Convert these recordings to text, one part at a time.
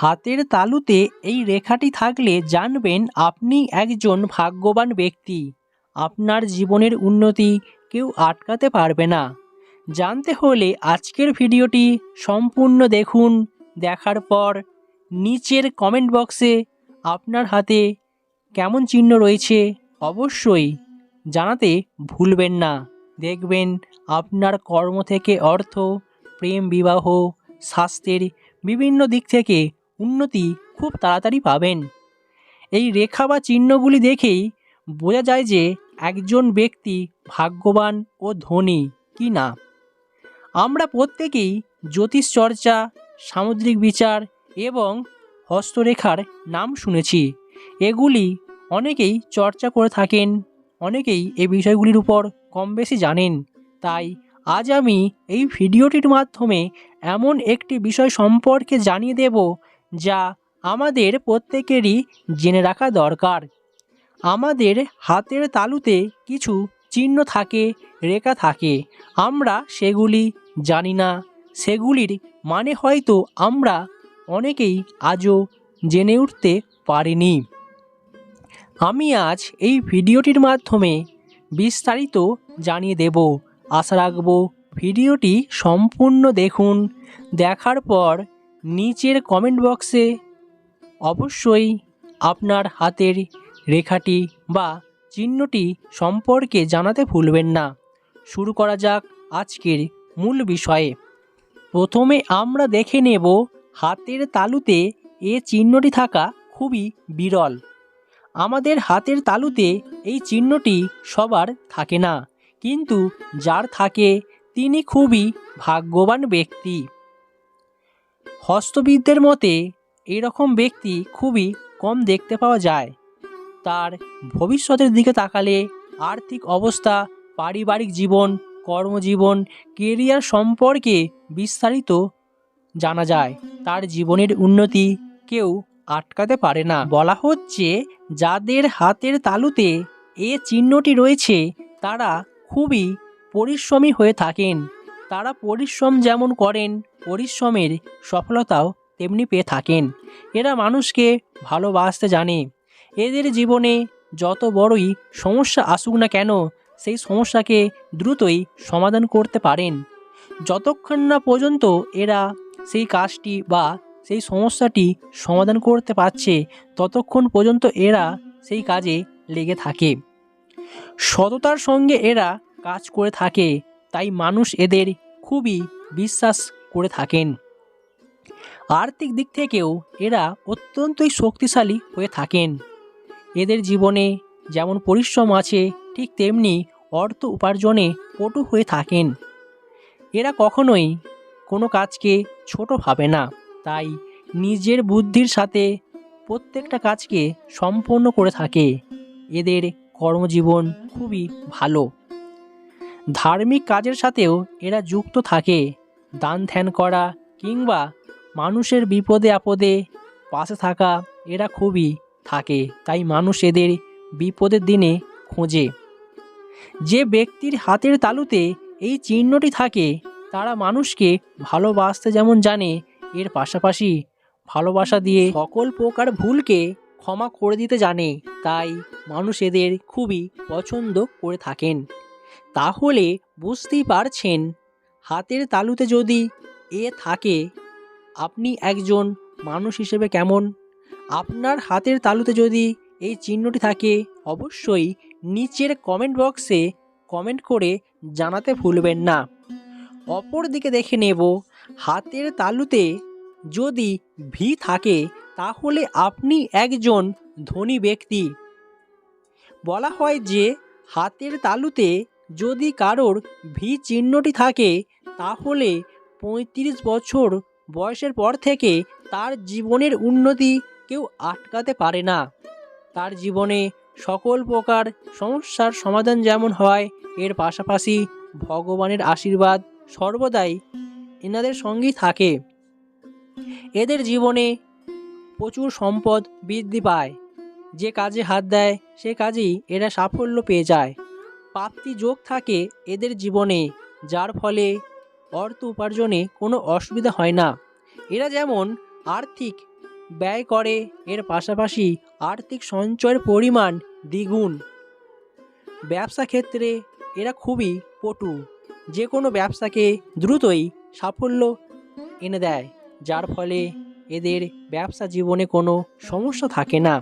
হাতের তালুতে এই রেখাটি থাকলে জানবেন আপনি একজন ভাগ্যবান ব্যক্তি। আপনার জীবনের উন্নতি কেউ আটকাতে পারবে না। জানতে হলে আজকের ভিডিওটি সম্পূর্ণ দেখুন। দেখার পর নিচের কমেন্ট বক্সে আপনার হাতে কেমন চিহ্ন রয়েছে অবশ্যই জানাতে ভুলবেন না। দেখবেন আপনার কর্ম থেকে অর্থ, প্রেম, বিবাহ, স্বাস্থ্যের বিভিন্ন দিক থেকে উন্নতি খুব তাড়াতাড়ি পাবেন। এই রেখা বা চিহ্নগুলি দেখেই বোঝা যায় যে একজন ব্যক্তি ভাগ্যবান ও ধনী, কি না? আমরা প্রত্যেকেই জ্যোতিষ চর্চা, সামুদ্রিক বিচার এবং হস্তরেখার নাম শুনেছি। এগুলি অনেকেই চর্চা করে থাকেন, অনেকেই এই বিষয়গুলির উপর কম বেশি জানেন। তাই আজ আমি এই ভিডিওটির মাধ্যমে এমন একটি বিষয় সম্পর্কে জানিয়ে দেব যা আমাদের প্রত্যেকেরই জেনে রাখা দরকার। আমাদের হাতের তালুতে কিছু চিহ্ন থাকে, রেখা থাকে। আমরা সেগুলি জানি না। সেগুলির মানে হয়তো আমরা অনেকেই আজও জেনে উঠতে পারিনি। আমি আজ এই ভিডিওটির মাধ্যমে বিস্তারিত জানিয়ে দেব। আশা রাখব ভিডিওটি সম্পূর্ণ দেখুন। দেখার পর নিচের কমেন্ট বক্সে অবশ্যই আপনার হাতের রেখাটি বা চিহ্নটি সম্পর্কে জানাতে ভুলবেন না। শুরু করা যাক আজকের মূল বিষয়ে। প্রথমে আমরা দেখে নেব হাতের তালুতে এ চিহ্নটি থাকা খুবই বিরল। আমাদের হাতের তালুতে এই চিহ্নটি সবার থাকে না, কিন্তু যার থাকে তিনি খুবই ভাগ্যবান ব্যক্তি। হস্তবিদদের মতে, এরকম ব্যক্তি খুবই কম দেখতে পাওয়া যায়। তার ভবিষ্যতের দিকে তাকালে আর্থিক অবস্থা, পারিবারিক জীবন, কর্মজীবন, কেরিয়ার সম্পর্কে বিস্তারিত জানা যায়। তার জীবনের উন্নতি কেউ আটকাতে পারে না। বলা হচ্ছে, যাদের হাতের তালুতে এ চিহ্নটি রয়েছে, তারা খুবই পরিশ্রমী হয়ে থাকেন। তারা পরিশ্রম যেমন করেন, পরিশ্রমের সফলতাও তেমনি পেয়ে থাকেন। এরা মানুষকে ভালোবাসতে জানে। এদের জীবনে যত বড়ই সমস্যা আসুক না কেন, সেই সমস্যাকে দ্রুতই সমাধান করতে পারেন। যতক্ষণ না পর্যন্ত এরা সেই কাজটি বা সেই সমস্যাটি সমাধান করতে পারছে, ততক্ষণ পর্যন্ত এরা সেই কাজে লেগে থাকে। সততার সঙ্গে এরা কাজ করে থাকে। তাই মানুষ এদের খুবই বিশ্বাস করে থাকেন। আর্থিক দিক থেকেও এরা অত্যন্তই শক্তিশালী হয়ে থাকেন। এদের জীবনে যেমন পরিশ্রম আছে, ঠিক তেমনি অর্থ উপার্জনে পটু হয়ে থাকেন। এরা কখনোই কোনো কাজকে ছোট ভাবে না, তাই নিজের বুদ্ধির সাথে প্রত্যেকটা কাজকে সম্পন্ন করে থাকে। এদের কর্মজীবন খুবই ভালো। ধার্মিক কাজের সাথেও এরা যুক্ত থাকে। দান ধ্যান করা কিংবা মানুষের বিপদে আপদে পাশে থাকা এরা খুবই থাকে, তাই মানুষ এদের বিপদের দিনে খোঁজে। যে ব্যক্তির হাতের তালুতে এই চিহ্নটি থাকে, তারা মানুষকে ভালোবাসতে যেমন জানে, এর পাশাপাশি ভালোবাসা দিয়ে সকল প্রকার ভুলকে ক্ষমা করে দিতে জানে, তাই মানুষ এদের খুবই পছন্দ করে থাকেন। তাহলে বুঝতেই পারছেন, হাতের তালুতে যদি এ থাকে, আপনি একজন মানুষ হিসেবে কেমন? আপনার হাতের তালুতে যদি এই চিহ্নটি থাকে, অবশ্যই নিচের কমেন্ট বক্সে কমেন্ট করে জানাতে ভুলবেন না। অপর দিকে দেখে নেব, হাতের তালুতে যদি ভি থাকে, তাহলে আপনি একজন ধনী ব্যক্তি। বলা হয় যে, হাতের তালুতে যদি কারোর ভি চিহ্নটি থাকে, তাহলে পঁয়ত্রিশ বছর বয়সের পর থেকে তার জীবনের উন্নতি কেউ আটকাতে পারে না। তার জীবনে সকল প্রকার সমস্যার সমাধান যেমন হয়, এর পাশাপাশি ভগবানের আশীর্বাদ সর্বদাই এনাদের সঙ্গেই থাকে। এদের জীবনে প্রচুর সম্পদ বৃদ্ধি পায়। যে কাজে হাত দেয়, সে কাজেই এরা সাফল্য পেয়ে যায়। প্রাপ্তি যোগ থাকে এদের জীবনে, যার ফলে অর্থ উপার্জনে কোনো অসুবিধা হয় না। এরা যেমন আর্থিক ব্যয় করে, এর পাশাপাশি আর্থিক সঞ্চয়ের পরিমাণ দ্বিগুণ। ব্যবসা ক্ষেত্রে এরা খুবই পটু, যে কোনো ব্যবসাকে দ্রুতই সাফল্য এনে দেয়, যার ফলে এদের ব্যবসা জীবনে কোনো সমস্যা থাকে না।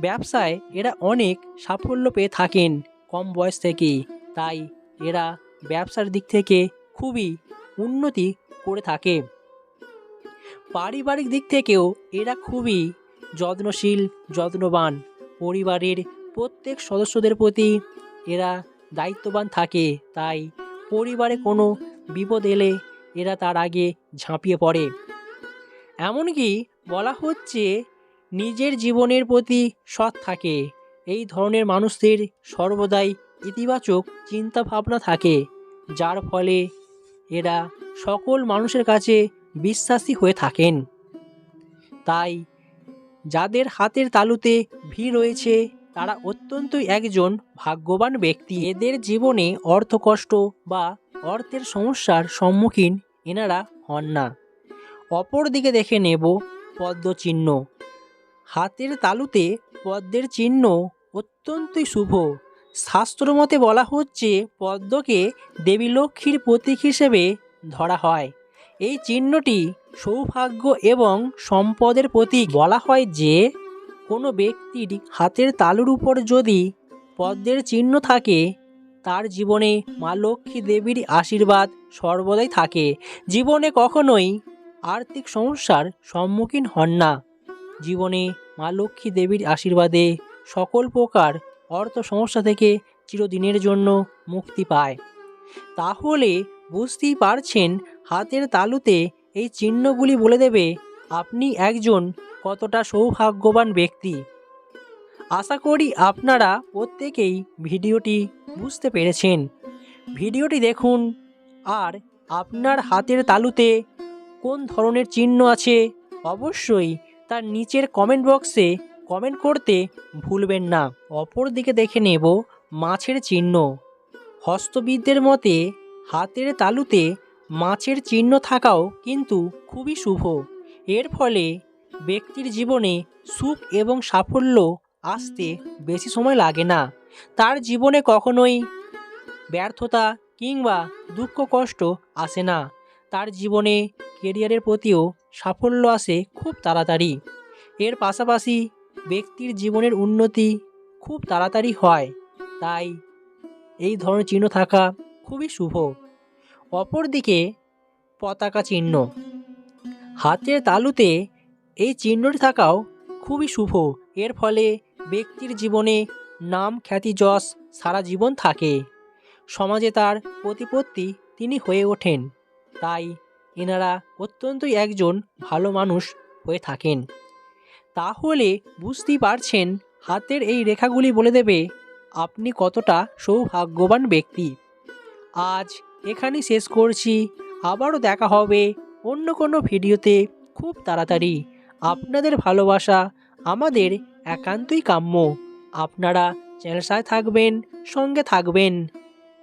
ব্যবসায় এরা অনেক সাফল্য পেয়ে থাকেন। কম বয়স থেকেই। তাই এরা ব্যবসার দিক থেকে খুবই উন্নতি করে থাকে। পারিবারিক দিক থেকেও এরা খুবই যত্নশীল, যত্নবান। পরিবারের প্রত্যেক সদস্যদের প্রতি এরা দায়িত্ববান থাকে। তাই পরিবারে কোনো বিপদ এলে এরা তার আগে ঝাঁপিয়ে পড়ে। এমনকি বলা হচ্ছে নিজের জীবনের প্রতি সৎ থাকে। এই ধরনের মানুষদের সর্বদাই ইতিবাচক চিন্তা ভাবনা থাকে, যার ফলে এরা সকল মানুষের কাছে বিশ্বাসী হয়ে থাকেন। তাই যাদের হাতের তালুতে ভিড় রয়েছে, তারা অত্যন্তই একজন ভাগ্যবান ব্যক্তি। এদের জীবনে অর্থকষ্ট বা অর্থের সমস্যার সম্মুখীন এনারা হন না। অপর দিকে দেখে নেব পদ্ম চিহ্ন হাতের তালুতে পদ্মের চিহ্ন অত্যন্তই শুভ। শাস্ত্রমতে বলা হচ্ছে, পদ্মকে দেবী লক্ষ্মীর প্রতীক হিসেবে ধরা হয়। এই চিহ্নটি সৌভাগ্য এবং সম্পদের প্রতীক। বলা হয় যে, কোনো ব্যক্তির হাতের তালুর উপর যদি পদ্মের চিহ্ন থাকে, তার জীবনে মা লক্ষ্মী দেবীর আশীর্বাদ সর্বদাই থাকে। জীবনে কখনোই আর্থিক সমস্যার সম্মুখীন হন না। জীবনে মা লক্ষ্মী দেবীর আশীর্বাদে সকল প্রকার অর্থ সমস্যা থেকে চিরদিনের জন্য মুক্তি পায়। তাহলে বুঝতেই পারছেন হাতের তালুতে এই চিহ্নগুলি বলে দেবে, আপনি একজন কতটা সৌভাগ্যবান ব্যক্তি। আশা করি আপনারা প্রত্যেকেই ভিডিওটি বুঝতে পেরেছেন। ভিডিওটি দেখুন, আর আপনার হাতের তালুতে কোন ধরনের চিহ্ন আছে অবশ্যই তার নিচের কমেন্ট বক্সে কমেন্ট করতে ভুলবেন না। অপর দিকে দেখে নেব মাছের চিহ্ন। হস্তবিদদের মতে, হাতের তালুতে মাছের চিহ্ন থাকাও কিন্তু খুবই শুভ। এর ফলে ব্যক্তির জীবনে সুখ এবং সাফল্য আসতে বেশি সময় লাগে না। তার জীবনে কখনোই ব্যর্থতা কিংবা দুঃখ কষ্ট আসে না। তার জীবনে কেরিয়ারের প্রতিও সাফল্য আসে খুব তাড়াতাড়ি। এর পাশাপাশি ব্যক্তির জীবনের উন্নতি খুব তাড়াতাড়ি হয়। তাই এই ধরনের চিহ্ন থাকা খুবই শুভ। অপরদিকে পতাকা চিহ্ন। হাতের তালুতে এই চিহ্নটি থাকাও খুবই শুভ। এর ফলে ব্যক্তির জীবনে নাম খ্যাতি যশ সারা জীবন থাকে। সমাজে তার প্রতিপত্তি তিনি হয়ে ওঠেন। তাই এনারা অত্যন্তই একজন ভালো মানুষ হয়ে থাকেন। তাহলে বুঝতেই পারছেন হাতের এই রেখাগুলি বলে দেবে, আপনি কতটা সৌভাগ্যবান ব্যক্তি। আজ এখানেই শেষ করছি, আবারও দেখা হবে অন্য কোনো ভিডিওতে খুব তাড়াতাড়ি। আপনাদের ভালোবাসা আমাদের একান্তই কাম্য। আপনারা চ্যানেল থাকবেন, সঙ্গে থাকবেন।